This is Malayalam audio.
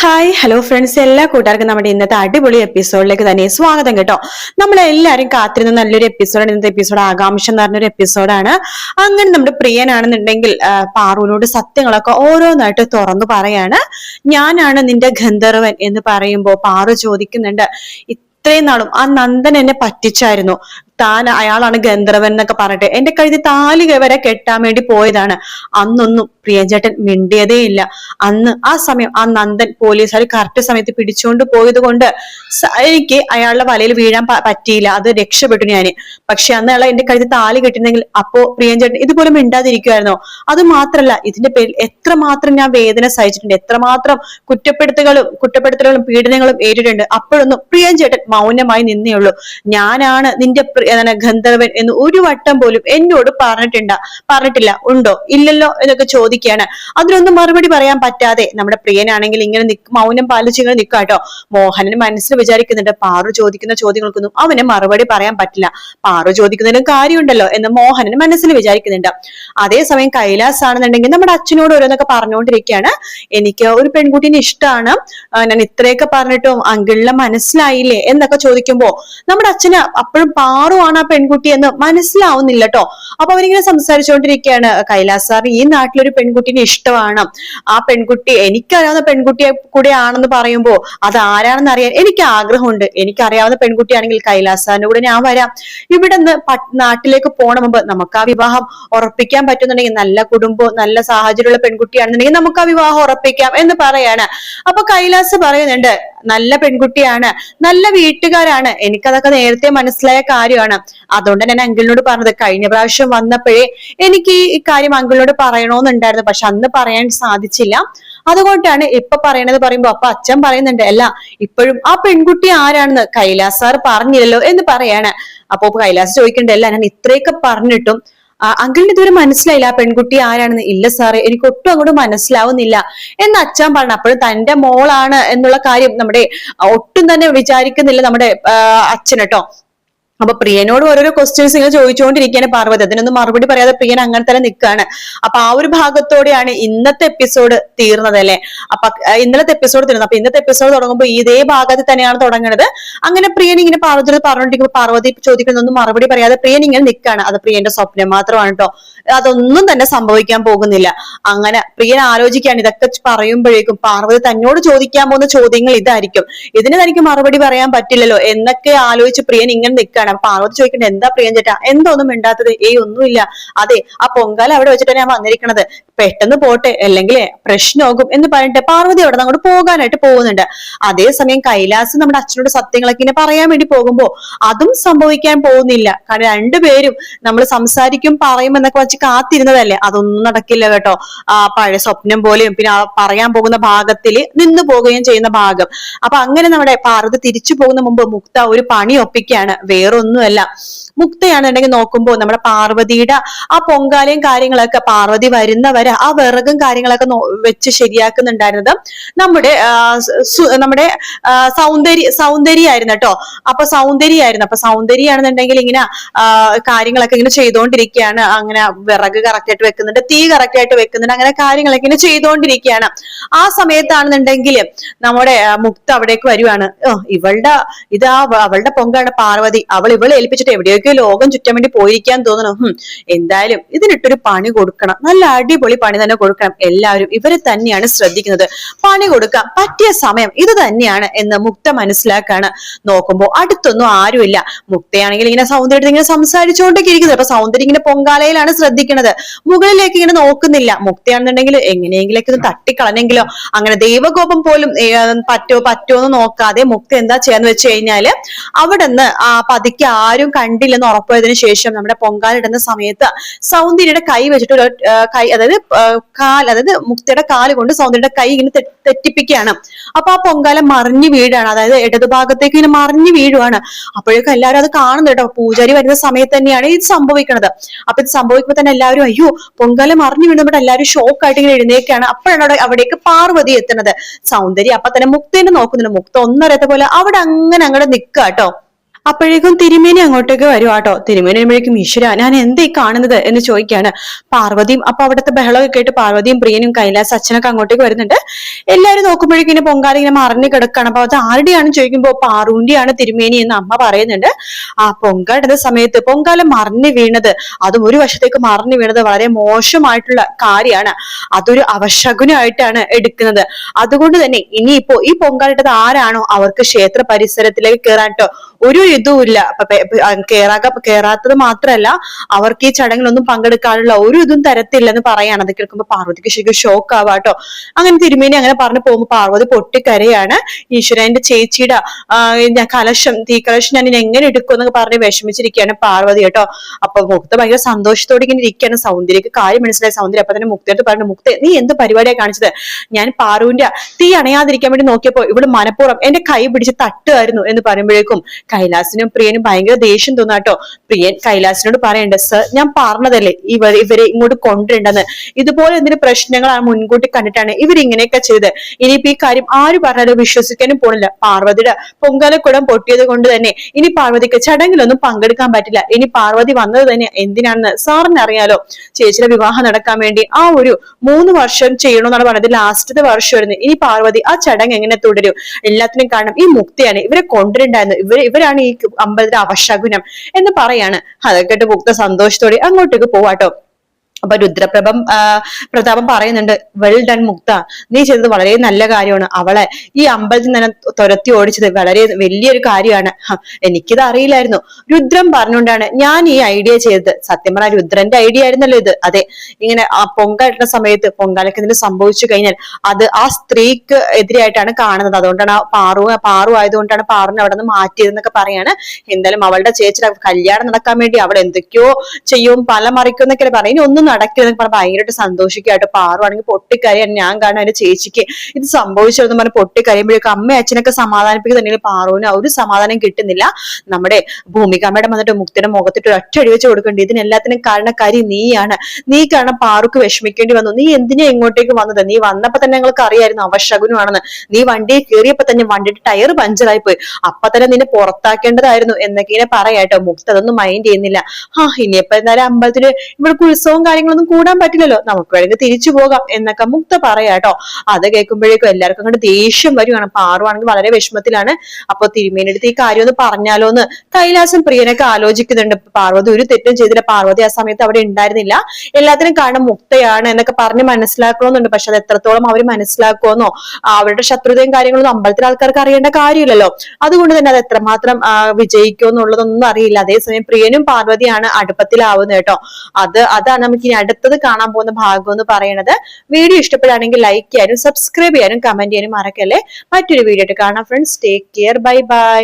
ഹായ് ഹലോ ഫ്രണ്ട്സ് എല്ലാ കൂട്ടുകാർക്കും നമ്മുടെ ഇന്നത്തെ അടിപൊളി എപ്പിസോഡിലേക്ക് തന്നെ സ്വാഗതം കേട്ടോ. നമ്മളെല്ലാവരും കാത്തിരുന്ന നല്ലൊരു എപ്പിസോഡാണ് ഇന്നത്തെ എപ്പിസോഡ് ആകാംക്ഷ എന്ന് പറഞ്ഞൊരു എപ്പിസോഡാണ് അങ്ങനെ നമ്മുടെ പ്രിയനാണെന്നുണ്ടെങ്കിൽ പാറുവിനോട് സത്യങ്ങളൊക്കെ ഓരോന്നായിട്ട് തുറന്നു പറയാണ്. ഞാനാണ് നിന്റെ ഗന്ധർവൻ എന്ന് പറയുമ്പോൾ പാറു ചോദിക്കുന്നുണ്ട്. ഇത്രയും നാളും ആ നന്ദൻ എന്നെ പറ്റിച്ചായിരുന്നു. താൻ അയാളാണ് ഗന്ധർവൻ എന്നൊക്കെ പറഞ്ഞിട്ട് എന്റെ കഴുതി താലി വരെ കെട്ടാൻ വേണ്ടി പോയതാണ്. അന്നൊന്നും പ്രിയഞ്ചേട്ടൻ മിണ്ടിയതേ ഇല്ല. അന്ന് ആ സമയം ആ നന്ദൻ പോലീസുകാർ കറക്റ്റ് സമയത്ത് പിടിച്ചുകൊണ്ട് പോയത് കൊണ്ട് എനിക്ക് അയാളുടെ വലയിൽ വീഴാൻ പറ്റിയില്ല. അത് രക്ഷപ്പെട്ടു ഞാൻ പക്ഷെ അന്ന് അയാൾ എന്റെ കഴുതി താലി കെട്ടിരുന്നെങ്കിൽ അപ്പോ പ്രിയഞ്ചേട്ടൻ ഇതുപോലെ മിണ്ടാതിരിക്കുമായിരുന്നോ അത് മാത്രല്ല ഇതിന്റെ പേരിൽ എത്രമാത്രം ഞാൻ വേദന സഹിച്ചിട്ടുണ്ട്. എത്രമാത്രം കുറ്റപ്പെടുത്തുകളും കുറ്റപ്പെടുത്തലുകളും പീഡനങ്ങളും ഏറ്റിട്ടുണ്ട്. അപ്പോഴൊന്നും പ്രിയഞ്ചേട്ടൻ മൗനമായി നിന്നേ ഉള്ളൂ. ഞാനാണ് നിന്റെ എന്താണ് ഗന്ധർവൻ എന്ന് ഒരു വട്ടം പോലും എന്നോട് പറഞ്ഞിട്ടുണ്ട പറഞ്ഞിട്ടില്ല. ഉണ്ടോ? ഇല്ലല്ലോ എന്നൊക്കെ ചോദിക്കുകയാണ്. അതിനൊന്നും മറുപടി പറയാൻ പറ്റാതെ നമ്മുടെ പ്രിയനാണെങ്കിൽ ഇങ്ങനെ മൗനം പാലിച്ച് ഇങ്ങനെ നിൽക്കാട്ടോ മോഹനൻ മനസ്സിൽ വിചാരിക്കുന്നുണ്ട് പാറു ചോദിക്കുന്ന ചോദ്യങ്ങൾക്കൊന്നും അവന് മറുപടി പറയാൻ പറ്റില്ല. പാറു ചോദിക്കുന്നതിലും കാര്യമുണ്ടല്ലോ എന്ന് മോഹനന് മനസ്സിൽ വിചാരിക്കുന്നുണ്ട്. അതേസമയം കൈലാസ് ആണെന്നുണ്ടെങ്കിൽ നമ്മുടെ അച്ഛനോട് ഓരോന്നൊക്കെ പറഞ്ഞുകൊണ്ടിരിക്കുകയാണ്. എനിക്ക് ഒരു പെൺകുട്ടീനെ ഇഷ്ടമാണ് ഞാൻ ഇത്രയൊക്കെ പറഞ്ഞിട്ടും അങ്കിളിനെ മനസ്സിലായില്ലേ എന്നൊക്കെ ചോദിക്കുമ്പോ നമ്മുടെ അച്ഛന് അപ്പോഴും പാറുവാണ് ആ പെൺകുട്ടി എന്ന് മനസ്സിലാവുന്നില്ല കേട്ടോ അപ്പൊ അവരിങ്ങനെ സംസാരിച്ചുകൊണ്ടിരിക്കുകയാണ്. കൈലാസ് സാർ ഈ നാട്ടിലൊരു പെൺകുട്ടിനെ ഇഷ്ടമാണ്. ആ പെൺകുട്ടി എനിക്കറിയാവുന്ന പെൺകുട്ടിയെ കൂടെ ആണെന്ന് പറയുമ്പോ അത് ആരാണെന്ന് അറിയാൻ എനിക്ക് ആഗ്രഹമുണ്ട്. എനിക്കറിയാവുന്ന പെൺകുട്ടിയാണെങ്കിൽ കൈലാസ് സാറിന്റെ കൂടെ ഞാൻ വരാം. ഇവിടെ നിന്ന് നാട്ടിലേക്ക് പോണ മുമ്പ് നമുക്ക് ആ വിവാഹം ഉറപ്പിക്കാൻ പറ്റുന്നുണ്ടെങ്കിൽ നല്ല കുടുംബവും നല്ല സാഹചര്യമുള്ള പെൺകുട്ടിയാണെന്നുണ്ടെങ്കിൽ നമുക്ക് ആ വിവാഹം ഉറപ്പിക്കാം എന്ന് പറയാണ്. അപ്പൊ കൈലാസ് പറയുന്നുണ്ട് നല്ല പെൺകുട്ടിയാണ് നല്ല വീട്ടുകാരാണ്. എനിക്കതൊക്കെ നേരത്തെ മനസ്സിലായ കാര്യമാണ്. അതുകൊണ്ട് ഞാൻ അങ്കിളിനോട് പറഞ്ഞത് കഴിഞ്ഞ പ്രാവശ്യം വന്നപ്പോഴേ എനിക്ക് ഈ കാര്യം അങ്കിളിനോട് പറയണമെന്നുണ്ടായിരുന്നു പക്ഷെ അന്ന് പറയാൻ സാധിച്ചില്ല. അതുകൊണ്ടാണ് ഇപ്പൊ പറയണത് പറയുമ്പോ അപ്പൊ അച്ഛൻ പറയുന്നുണ്ട് അല്ല ഇപ്പോഴും ആ പെൺകുട്ടി ആരാണെന്ന് കൈലാസ് സാർ പറഞ്ഞില്ലല്ലോ എന്ന് പറയാണ്. അപ്പൊ കൈലാസ് ചോദിക്കണ്ടല്ല ഞാൻ ഇത്രയൊക്കെ പറഞ്ഞിട്ടും അങ്കിളിന് ഇതുവരെ മനസ്സിലായില്ല ആ പെൺകുട്ടി ആരാണെന്ന്. ഇല്ല സാറേ എനിക്ക് ഒട്ടും അങ്ങോട്ട് മനസ്സിലാവുന്നില്ല. എന്ന് അച്ഛൻ പറഞ്ഞു. അപ്പോഴും തന്റെ മോളാണ് എന്നുള്ള കാര്യം നമ്മുടെ ഒട്ടും തന്നെ വിചാരിക്കുന്നില്ല നമ്മുടെ അച്ഛൻ കേട്ടോ. അപ്പൊ പ്രിയനോട് ഓരോരോ ക്വസ്റ്റ്യൻസ് ഇങ്ങനെ ചോദിച്ചുകൊണ്ടിരിക്കുകയാണ് പാർവതി. അതിനൊന്നും മറുപടി പറയാതെ പ്രിയൻ അങ്ങനെ തന്നെ നിൽക്കുകയാണ് അപ്പൊ ആ ഒരു ഭാഗത്തോടെയാണ് ഇന്നത്തെ എപ്പിസോഡ് തീർന്നത് അല്ലെ അപ്പൊ ഇന്നലത്തെ എപ്പിസോഡ് തീർന്നത്. അപ്പൊ ഇന്നത്തെ എപ്പിസോഡ് തുടങ്ങുമ്പോൾ ഇതേ ഭാഗത്ത് തന്നെയാണ് തുടങ്ങുന്നത് അങ്ങനെ പ്രിയൻ ഇങ്ങനെ പാർവതിയോട് പറഞ്ഞോണ്ടിരിക്കുമ്പോൾ പാർവതി ചോദിക്കുന്നൊന്നും മറുപടി പറയാതെ പ്രിയൻ ഇങ്ങനെ നിൽക്കുകയാണ് അത് പ്രിയന്റെ സ്വപ്നം മാത്രമാണ് കേട്ടോ അതൊന്നും തന്നെ സംഭവിക്കാൻ പോകുന്നില്ല. അങ്ങനെ പ്രിയൻ ആലോചിക്കുകയാണ് ഇതൊക്കെ പറയുമ്പോഴേക്കും പാർവതി തന്നോട് ചോദിക്കാൻ പോകുന്ന ചോദ്യങ്ങൾ ഇതായിരിക്കും. ഇതിന് തനിക്ക് മറുപടി പറയാൻ പറ്റില്ലല്ലോ എന്നൊക്കെ ആലോചിച്ച് പ്രിയൻ ഇങ്ങനെ നിൽക്കുകയാണ് അപ്പൊ പാർവതി ചോദിക്കേണ്ടത് എന്താ പ്രിയൻ ചേട്ടാ? എന്താ ഒന്നും മിണ്ടാത്തത്? ഏയ് ഒന്നുമില്ല. അതെ ആ പൊങ്കാല അവിടെ വെച്ചിട്ട് ഞാൻ വന്നിരിക്കണത്. പെട്ടെന്ന് പോട്ടെ അല്ലെങ്കിൽ പ്രശ്നമാകും എന്ന് പറഞ്ഞിട്ട് പാർവതി അവിടെ അങ്ങോട്ട് പോകാനായിട്ട് പോകുന്നുണ്ട്. അതേസമയം കൈലാസ് നമ്മുടെ അച്ഛനോട് സത്യങ്ങളൊക്കെ ഇങ്ങനെ പറയാൻ വേണ്ടി പോകുമ്പോ അതും സംഭവിക്കാൻ പോകുന്നില്ല. കാരണം രണ്ടുപേരും നമ്മൾ സംസാരിക്കും പറയും എന്നൊക്കെ വെച്ച് കാത്തിരുന്നതല്ലേ? അതൊന്നും നടക്കില്ല കേട്ടോ. ആ പഴയ സ്വപ്നം പോലെയും പിന്നെ പറയാൻ പോകുന്ന ഭാഗത്തിൽ നിന്നു പോകുകയും ചെയ്യുന്ന ഭാഗം. അപ്പൊ അങ്ങനെ നമ്മുടെ പാർവതി തിരിച്ചു പോകുന്ന മുമ്പ് മുക്ത ഒരു പണി ഒപ്പിക്കുകയാണ്. വേറൊന്നുമല്ല മുക്തയാണെന്നുണ്ടെങ്കിൽ നോക്കുമ്പോൾ നമ്മുടെ പാർവതിയുടെ ആ പൊങ്കാലയും കാര്യങ്ങളൊക്കെ പാർവതി വരുന്നവരെ ആ വിറകും കാര്യങ്ങളൊക്കെ വെച്ച് ശരിയാക്കുന്നുണ്ടായിരുന്നത് നമ്മുടെ നമ്മുടെ സൗന്ദര്യ സൗന്ദര്യായിരുന്നു കേട്ടോ. അപ്പൊ സൗന്ദര്യായിരുന്നു. അപ്പൊ സൗന്ദര്യാണെന്നുണ്ടെങ്കിൽ ഇങ്ങനെ കാര്യങ്ങളൊക്കെ ഇങ്ങനെ ചെയ്തുകൊണ്ടിരിക്കുകയാണ് അങ്ങനെ വിറക് കറക്റ്റ് ആയിട്ട് വെക്കുന്നുണ്ട് തീ കറക്റ്റ് ആയിട്ട് വെക്കുന്നുണ്ട് അങ്ങനെ കാര്യങ്ങളൊക്കെ ഇങ്ങനെ ചെയ്തുകൊണ്ടിരിക്കുകയാണ് ആ സമയത്താണെന്നുണ്ടെങ്കിൽ നമ്മുടെ മുക്ത അവിടേക്ക് വരുവാണ്. ഇവളുടെ ഇതാ അവളുടെ പൊങ്കാണ് പാർവതി. അവൾ ഇവളെ ഏൽപ്പിച്ചിട്ട് എവിടെയൊക്കെയോ ലോകം ചുറ്റാൻ വേണ്ടി പോയിരിക്കാൻ തോന്നണം. ഹും എന്തായാലും ഇതിനിട്ടൊരു പണി കൊടുക്കണം. നല്ല അടിപൊളി പണി തന്നെ കൊടുക്കണം എല്ലാവരും. ഇവരെ തന്നെയാണ് ശ്രദ്ധിക്കുന്നത്. പണി കൊടുക്കാം പറ്റിയ സമയം ഇത് തന്നെയാണ് എന്ന് മുക്ത മനസ്സിലാക്കാണ്. നോക്കുമ്പോ അടുത്തൊന്നും ആരുമില്ല. മുക്തയാണെങ്കിൽ ഇങ്ങനെ സൗന്ദര്യത്തിൽ ഇങ്ങനെ സംസാരിച്ചുകൊണ്ടൊക്കെ ഇരിക്കുന്നത് അപ്പൊ സൗന്ദര്യം ഇങ്ങനെ പൊങ്കാലയിലാണ് ശ്രദ്ധിക്കുന്നത്. മുകളിലേക്ക് ഇങ്ങനെ നോക്കുന്നില്ല. മുക്തയാണെന്നുണ്ടെങ്കിൽ എങ്ങനെയെങ്കിലൊക്കെ ഒന്ന് തട്ടിക്കളഞ്ഞെങ്കിലോ അങ്ങനെ ദൈവകോപം പോലും പറ്റോ പറ്റോ എന്ന് നോക്കാതെ മുക്ത എന്താ ചെയ്യാന്ന് വെച്ച് കഴിഞ്ഞാൽ അവിടെ നിന്ന് ആ പതിക്ക് ആരും കണ്ടില്ലെന്ന് ഉറപ്പായതിനു ശേഷം നമ്മുടെ പൊങ്കാലിടുന്ന സമയത്ത് സൗന്ദര്യയുടെ കൈ വെച്ചിട്ട് ഒരു കൈ അതായത് കാൽ അതായത് മുക്തിയുടെ കാൽ കൊണ്ട് സൗന്ദര്യയുടെ കൈ ഇങ്ങനെ തെറ്റിപ്പിക്കുകയാണ്. അപ്പൊ ആ പൊങ്കാല മറിഞ്ഞു വീഴാണ്. അതായത് ഇടതുഭാഗത്തേക്ക് ഇങ്ങനെ മറിഞ്ഞു വീഴുവാണ്. അപ്പോഴേക്കും എല്ലാവരും അത് കാണുന്നു കേട്ടോ. പൂജാരി വരുന്ന സമയത്ത് തന്നെയാണ് ഇത് സംഭവിക്കുന്നത്. അപ്പൊ ഇത് സംഭവിക്കുമ്പോൾ തന്നെ എല്ലാവരും അയ്യോ പൊങ്കാല മറിഞ്ഞു വീണപ്പോൾ എല്ലാവരും ഷോക്ക് ആയിട്ട് ഇങ്ങനെ എഴുന്നേക്കാണ് അപ്പോഴാണ് അവിടെ അവിടേക്ക് പാർവതി എത്തുന്നത്. സൗന്ദര്യം അപ്പൊ തന്നെ മുക്തേനെ നോക്കുന്നുണ്ട്. മുക്ത ഒന്നറിയാത്ത പോലെ അവിടെ അങ്ങനെ അങ്ങോട്ട് നിൽക്കുക കേട്ടോ. അപ്പോഴേക്കും തിരുമേനി അങ്ങോട്ടേക്ക് വരും കേട്ടോ തിരുമേനി വരുമ്പോഴേക്കും ഈശ്വര ഞാൻ എന്തേ കാണുന്നത്? എന്ന് ചോദിക്കാണ് പാർവതിയും അപ്പൊ അവിടുത്തെ ബഹളമൊക്കെ കേട്ട് പാർവതിയും പ്രിയനും കൈലാസ് അച്ഛനൊക്കെ അങ്ങോട്ടേക്ക് വരുന്നുണ്ട്. എല്ലാവരും നോക്കുമ്പോഴേക്കും ഇങ്ങനെ പൊങ്കാല ഇങ്ങനെ മറിഞ്ഞു കിടക്കണം അപ്പൊ അത് ആരുടെയാണ് ചോദിക്കുമ്പോൾ പാറുവിന്റെയാണ് തിരുമേനി എന്ന് അമ്മ പറയുന്നുണ്ട്. ആ പൊങ്കാല ഇടുന്ന സമയത്ത് പൊങ്കാല മറിഞ്ഞു വീണത് അതും ഒരു വശത്തേക്ക് മറിഞ്ഞു വീണത് വളരെ മോശമായിട്ടുള്ള കാര്യമാണ്. അതൊരു അവശകുനമായിട്ടാണ് എടുക്കുന്നത്. അതുകൊണ്ട് തന്നെ ഇനിയിപ്പോ ഈ പൊങ്കാലിട്ടത് ആരാണോ അവർക്ക് ക്ഷേത്ര പരിസരത്തിലേക്ക് കയറാട്ടോ ഒരു ഇതുമില്ല ഇല്ല. പെ- പെ- ആ കേറാക കേറാത്തത് മാത്രമല്ല അവർക്ക് ഈ ചടങ്ങിലൊന്നും പങ്കെടുക്കാനുള്ള ഒരു ഇതും തരത്തില്ലെന്ന് പറയാണ്. അത് കേൾക്കുമ്പോ പാർവതിക്ക് ശരിക്കും ഷോക്ക് ആവാട്ടോ. അങ്ങനെ തിരുമേനി അങ്ങനെ പറഞ്ഞു പോകുമ്പോ പാർവതി പൊട്ടിക്കരയാണ്. ഈശ്വര എന്റെ ചേച്ചിയുടെ കലശം തീ കലശം ഞാൻ എങ്ങനെ എടുക്കും എന്നൊക്കെ പറഞ്ഞ് വിഷമിച്ചിരിക്കുകയാണ് പാർവതി കേട്ടോ. അപ്പൊ മുക്ത ഭയങ്കര സന്തോഷത്തോടെ ഇങ്ങനെ ഇരിക്കുകയാണ്. സൗന്ദര്യക്ക് കാര്യം മനസ്സിലായി. സൗന്ദര്യം അപ്പൊ തന്നെ മുക്തയോട് പറഞ്ഞു മുക്ത നീ എന്ത് പരിപാടിയാണ് കാണിച്ചത്? ഞാൻ പാറുവിന്റെ തീ അണയാതിരിക്കാൻ വേണ്ടി നോക്കിയപ്പോ ഇവിടെ മനഃപൂർവം എന്റെ കൈ പിടിച്ച് തട്ടുമായിരുന്നു എന്ന് പറയുമ്പോഴേക്കും കൈലാസിനും പ്രിയനും ഭയങ്കര ദേഷ്യം തോന്നാട്ടോ പ്രിയൻ കൈലാസിനോട് പറയണ്ട സർ ഞാൻ പറഞ്ഞതല്ലേ ഇവർ ഇവരെ ഇങ്ങോട്ട് കൊണ്ടുവരണ്ടെന്ന്. ഇതുപോലെ എന്തിനു പ്രശ്നങ്ങളാണ് മുൻകൂട്ടി കണ്ടിട്ടാണ് ഇവരിങ്ങനെയൊക്കെ ചെയ്ത് ഇനിയിപ്പോ ഈ കാര്യം ആര് പറഞ്ഞാലും വിശ്വസിക്കാനും പോണില്ല. പാർവതിയുടെ പൊങ്കാലക്കുടം പൊട്ടിയത് കൊണ്ട് തന്നെ ഇനി പാർവതിക്ക് ചടങ്ങിലൊന്നും പങ്കെടുക്കാൻ പറ്റില്ല. ഇനി പാർവതി വന്നത് തന്നെ എന്തിനാണെന്ന് സാറിന് അറിയാലോ ചേച്ചിയുടെ വിവാഹം നടക്കാൻ വേണ്ടി ആ ഒരു മൂന്ന് വർഷം ചെയ്യണമെന്നാണ് പറഞ്ഞത്. ലാസ്റ്റത്തെ വർഷമായിരുന്നു. ഇനി പാർവതി ആ ചടങ്ങ് എങ്ങനെ തുടരും? എല്ലാത്തിനും കാരണം ഈ മുക്തിയാണ്. ഇവരെ കൊണ്ടുവരണ്ടായിരുന്നു. ഇവർ ഇവരാണ് ഈ അമ്പലത്തിലെ അവശകുനം എന്ന് പറയാണ്. അതൊക്കെ കേട്ട് മുക്ത സന്തോഷത്തോടെ അങ്ങോട്ടേക്ക് പോവാട്ടോ. അപ്പൊ രുദ്രപ്രഭം പ്രതാപം പറയുന്നുണ്ട് വെൽ ഡൺ മുക്ത. നീ ചെയ്തത് വളരെ നല്ല കാര്യമാണ്. അവളെ ഈ അമ്പലത്തിൽ നിന്ന് തുരത്തി ഓടിച്ചത് വളരെ വലിയൊരു കാര്യമാണ്. എനിക്കിത് അറിയില്ലായിരുന്നു. രുദ്രം പറഞ്ഞുകൊണ്ടാണ് ഞാൻ ഈ ഐഡിയ ചെയ്തത്. സത്യം പറഞ്ഞാൽ രുദ്രന്റെ ഐഡിയ ആയിരുന്നല്ലോ ഇത്. അതെ ഇങ്ങനെ ആ പൊങ്കാലിട്ടുന്ന സമയത്ത് പൊങ്കാലയ്ക്ക് ഇതിന് സംഭവിച്ചു കഴിഞ്ഞാൽ അത് ആ സ്ത്രീക്ക് എതിരായിട്ടാണ് കാണുന്നത്. അതുകൊണ്ടാണ് ആ പാറു പാറു ആയതുകൊണ്ടാണ് പാറുവിനെ അവിടെ നിന്ന് മാറ്റിയതെന്നൊക്കെ പറയാണ്. എന്തായാലും അവളുടെ ചേച്ചിയുടെ കല്യാണം നടക്കാൻ വേണ്ടി അവൾ എന്തൊക്കെയോ ചെയ്യും പല മറിക്കും എന്നൊക്കെ പറയും ഇനി ഒന്നും നടക്കില്ലെന്ന് പറഞ്ഞാൽ ഭയങ്കരമായിട്ട് സന്തോഷിക്കായിട്ട് പാറുവാണെങ്കിൽ പൊട്ടിക്കരയാണ് ഞാൻ കാണാൻ എന്റെ ചേച്ചിക്ക് ഇത് സംഭവിച്ചതെന്ന് പറഞ്ഞ് പൊട്ടിക്കരയുമ്പോഴേക്കും അമ്മ അച്ഛനൊക്കെ സമാധാനിപ്പിക്കുന്നുണ്ടെങ്കിൽ പാറുവിന് ഒരു സമാധാനം കിട്ടുന്നില്ല. നമ്മുടെ ഭൂമികമ്മയുടെ വന്നിട്ട് മുക്തിയുടെ മുഖത്തിട്ട് ഒറ്റ അടി വെച്ച് കൊടുക്കേണ്ടി. ഇതിനെല്ലാത്തിനും കാരണക്കാരി നീയാണ്. നീ കാരണം പാറുക്ക് വിഷമിക്കേണ്ടി വന്നു. നീ എന്തിനാ ഇങ്ങോട്ടേക്ക് വന്നത്? നീ വന്നപ്പോ തന്നെ ഞങ്ങൾക്ക് അറിയായിരുന്നു അവശകുനമാണെന്ന് നീ വണ്ടിയിൽ കയറിയപ്പോ തന്നെ വണ്ടിയുടെ ടയർ പഞ്ചറായി പോയി അപ്പൊ തന്നെ നിന്നെ പുറത്താക്കേണ്ടതായിരുന്നു എന്നൊക്കെ ഇങ്ങനെ പറയാട്ടോ. മുക്തി അതൊന്നും മൈൻഡ് ചെയ്യുന്നില്ല. ആ ഇനിയിപ്പോ എന്തായാലും അമ്പലത്തിൽ ഇവിടേക്ക് ഉത്സവവും കാര്യങ്ങളൊന്നും കൂടാൻ പറ്റില്ലല്ലോ. നമുക്ക് വേണമെങ്കിൽ തിരിച്ചു പോകാം എന്നൊക്കെ മുക്ത പറയാട്ടോ അത് കേൾക്കുമ്പോഴേക്കും എല്ലാവർക്കും അങ്ങോട്ട് ദേഷ്യം വരുവാണ് പാറുവാണെങ്കിൽ വളരെ വിഷമത്തിലാണ്. അപ്പൊ തിരുമേനെടുത്ത് ഈ കാര്യം ഒന്ന് പറഞ്ഞാലോ എന്ന് കൈലാസം പ്രിയനൊക്കെ ആലോചിക്കുന്നുണ്ട്. പാർവതി ഒരു തെറ്റും ചെയ്തില്ല. പാർവതി ആ സമയത്ത് അവിടെ ഉണ്ടായിരുന്നില്ല. എല്ലാത്തിനും കാരണം മുക്തയാണ് എന്നൊക്കെ പറഞ്ഞ് മനസ്സിലാക്കണമെന്നുണ്ട് പക്ഷെ അത് എത്രത്തോളം അവർ മനസ്സിലാക്കുമെന്നോ അവരുടെ ശത്രുതയും കാര്യങ്ങളൊന്നും അമ്പലത്തിലെ ആൾക്കാർക്ക് അറിയേണ്ട കാര്യമില്ലല്ലോ. അതുകൊണ്ട് തന്നെ അത് എത്രമാത്രം വിജയിക്കുമോ എന്നുള്ളതൊന്നും അറിയില്ല. അതേസമയം പ്രിയനും പാർവതിയാണ് അടുപ്പത്തിലാവുന്നത് കേട്ടോ അത് അതാണ് നമുക്ക് ഇനി അടുത്തത് കാണാൻ പോകുന്ന ഭാഗം എന്ന് പറയുന്നത് വീഡിയോ ഇഷ്ടപ്പെടുകയാണെങ്കിൽ ലൈക്ക് ചെയ്യാനും സബ്സ്ക്രൈബ് ചെയ്യാനും കമന്റ് ചെയ്യാനും മറക്കല്ലേ? മറ്റൊരു വീഡിയോ ആയിട്ട് കാണാം friends take care bye bye